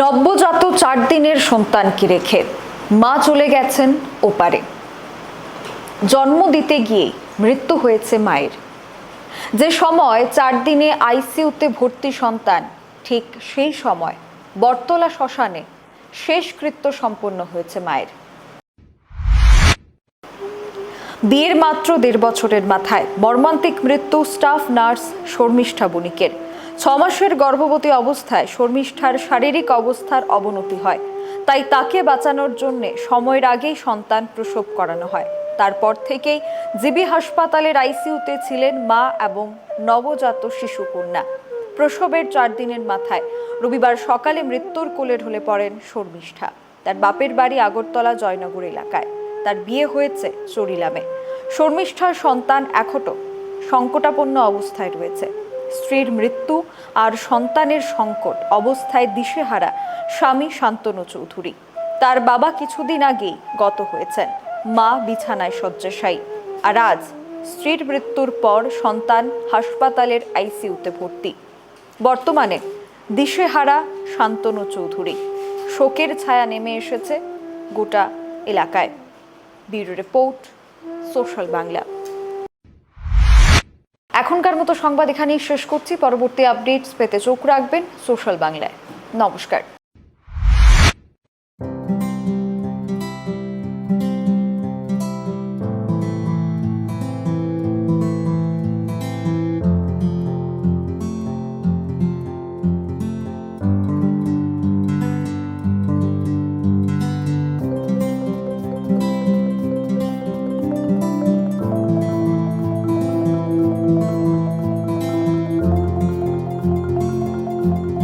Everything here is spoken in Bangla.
নব্যজাত চার দিনের সন্তানকে রেখে মা চলে গেছেন ওপারে। জন্ম দিতে গিয়ে মৃত্যু হয়েছে মায়ের। যে সময় চার দিনে আইসিইউতে ভর্তি সন্তান, ঠিক সেই সময় বটতলা শ্মশানে শেষকৃত্য সম্পন্ন হয়েছে মায়ের। বিয়ের মাত্র দেড় বছরের মাথায় মর্মান্তিক মৃত্যু স্টাফ নার্স শর্মিষ্ঠা বণিকের। ছ মাসের গর্ভবতী অবস্থায় শর্মিষ্ঠার শারীরিক অবস্থার অবনতি হয়। তাই তাকে বাঁচানোর জন্য সময়ের আগেই সন্তান প্রসব করানো হয়। তারপর থেকেই জিবি হাসপাতালের আইসিইউতে ছিলেন মা এবং নবজাত শিশুকন্যা। প্রসবের চার দিনের মাথায় রবিবার সকালে মৃত্যুর কোলে ঢলে পড়েন শর্মিষ্ঠা। তার বাপের বাড়ি আগরতলা জয়নগর এলাকায়। তার বিয়ে হয়েছে চরিলামে। শর্মিষ্ঠার সন্তান এখনও সংকটাপন্ন অবস্থায় রয়েছে। স্ত্রীর মৃত্যু আর সন্তানের সংকট, অবস্থায় দিশেহারা স্বামী শান্তনু চৌধুরী। তার বাবা কিছুদিন আগেই গত হয়েছেন। মা বিছানায় শয্যাশায়ী। আর আজ স্ত্রীর মৃত্যুর পর সন্তান হাসপাতালের আইসিউতে ভর্তি। বর্তমানে দিশেহারা শান্তনু চৌধুরী। শোকের ছায়া নেমে এসেছে গোটা এলাকায়। Bureau report, social Bangla. এখনকার মতো সংবাদ এখানেই শেষ করছি। পরবর্তী আপডেটস পেতে চোখ রাখবেন সোশ্যাল বাংলায়। নমস্কার।